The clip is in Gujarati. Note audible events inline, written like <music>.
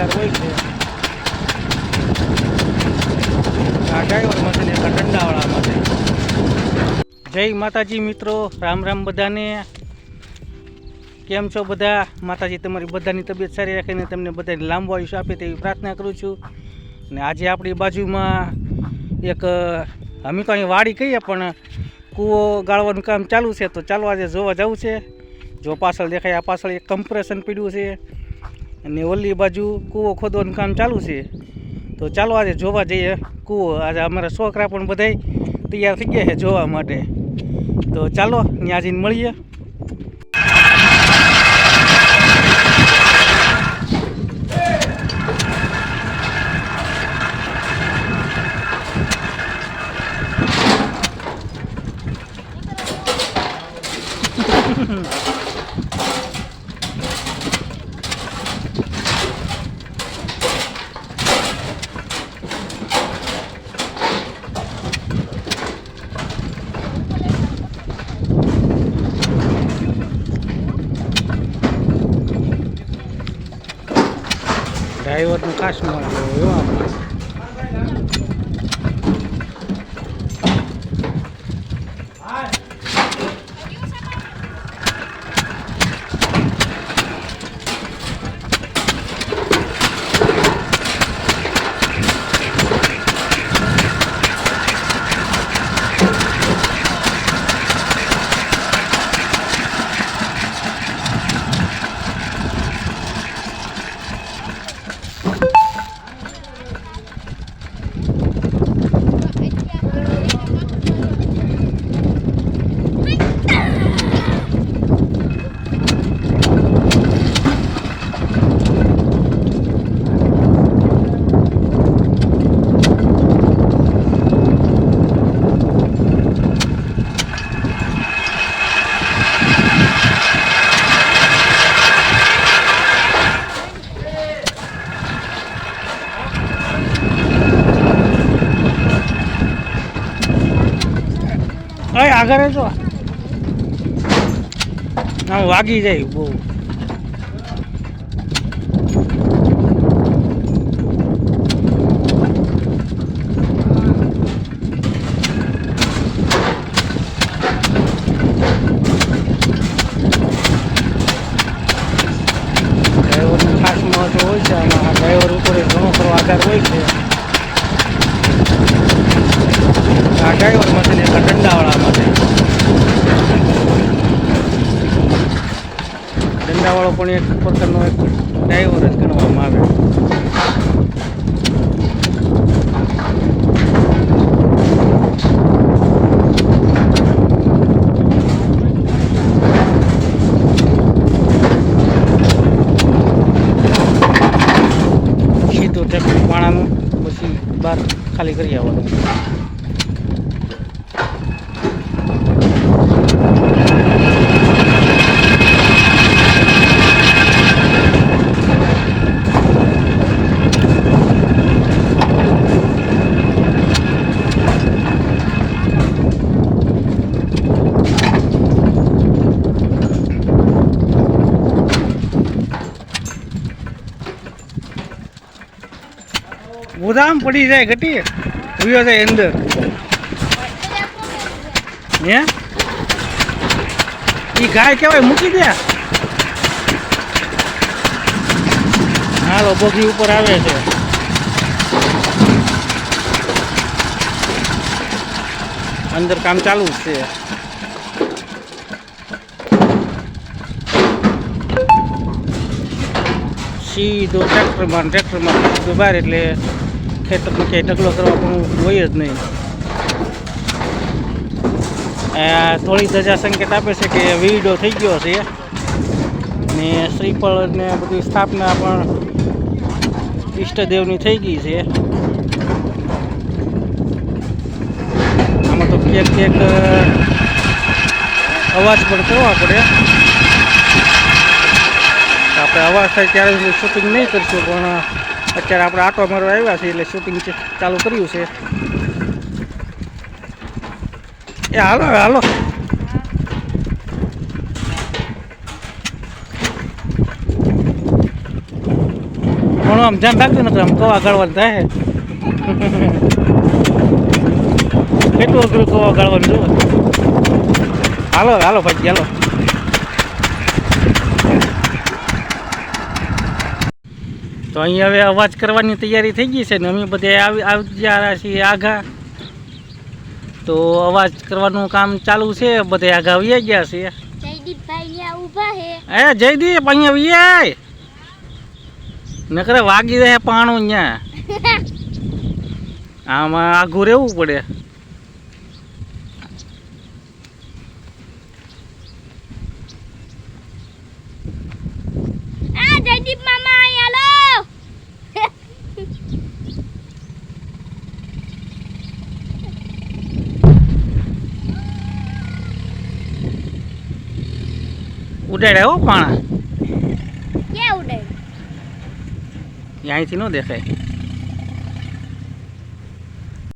આધાર હોય છે. આ ડ્રાઈવર માટે ને એક દંડાવાળા માટે. જય માતાજી મિત્રો, રામ રામ બધાને. કેમ છો બધા? માતાજી, તમારી બધાની તબિયત સારી રાખીને તમને બધાને લાંબો આયુષ્ય આપે તેવી પ્રાર્થના કરું છું. અને આજે આપણી બાજુમાં એક, અમે તો અહીં વાડી કહીએ, પણ કૂવો ગાળવાનું કામ ચાલુ છે, તો ચાલો આજે જોવા જવું છે. જો પાછળ દેખાય આ પાછળ એક કમ્પ્રેશન પીડ્યું છે. અને ઓલી બાજુ કૂવો ખોદવાનું કામ ચાલુ છે. તો ચાલો આજે જોવા જઈએ કૂવો. આજે અમારા છોકરા પણ બધાય તૈયાર થઈ ગયા છે જોવા માટે. તો ચાલો, ત્યાં જઈને મળીએ. <laughs> ડ્રાઈવરનું કાશ મળે એવો. આગળ હતો આમ વાગી જાય બહુ. હોય છે આ ડ્રાઈવર ઉપર ઘણો ખરો આધાર હોય છે. આ ડ્રાઈવર માટે ને એક દંડાવાળા દંડાવાળો પણ એક પ્રકારનો એક ડ્રાઈવર જ ગણવામાં આવે. પાણાનું પછી બહાર ખાલી કરી આવવાનું. ગોદામ પડી જાય ઘટી. ઉયો જાય અંદર. હે? ઈ ગાય કેવાય મૂકી દે. હાલો બોગી ઉપર આવે છે. અંદર કામ ચાલુ જ છે. સીધો ટ્રેક્ટરમાં ટ્રેક્ટરમાં બહાર એટલે ખેતરમાં ક્યાંય ઢગલો કરવા પણ હોય જ નહીં. થોડી ધજા સંકેત આપે છે કે વીડો થઈ ગયો છે. ને શ્રીફળને બધી સ્થાપના પણ ઈષ્ટદેવની થઈ ગઈ છે. આમાં તો ક્યાંક ક્યાંક અવાજ પણ કરવા પડે. આપણે થાય ત્યારે શૂટિંગ નહીં કરશું, પણ અત્યારે આપણે આટો મારવા આવ્યા છીએ, એટલે શૂટિંગ ચાલુ કર્યું છે. એ હાલો હાલો. ઘણું આમ ધ્યાન રાખજો ને આમ કવા ગાળવાનું થાય કેટલું અઘરું કવા ગાળવાનું જુઓ. હાલો હાલો, ભાઈ, હાલો. તો અહીંયા હવે અવાજ કરવાની તૈયારી થઈ ગઈ છે ને અમે બધે આવી આવી ગયા છીએ આઘા તો અવાજ કરવાનું કામ ચાલુ છે બધે આઘા આવી ગયા છે. હે. જયદીપ અહીંયા વિયાય નકરે વાગી રહે પાણું અહીંયા <laughs> આમાં આઘું રહેવું પડે. ઉડાડ્યા હો પાણા. ક્યાં ઉડાડે? અહીંથી ન દેખાય.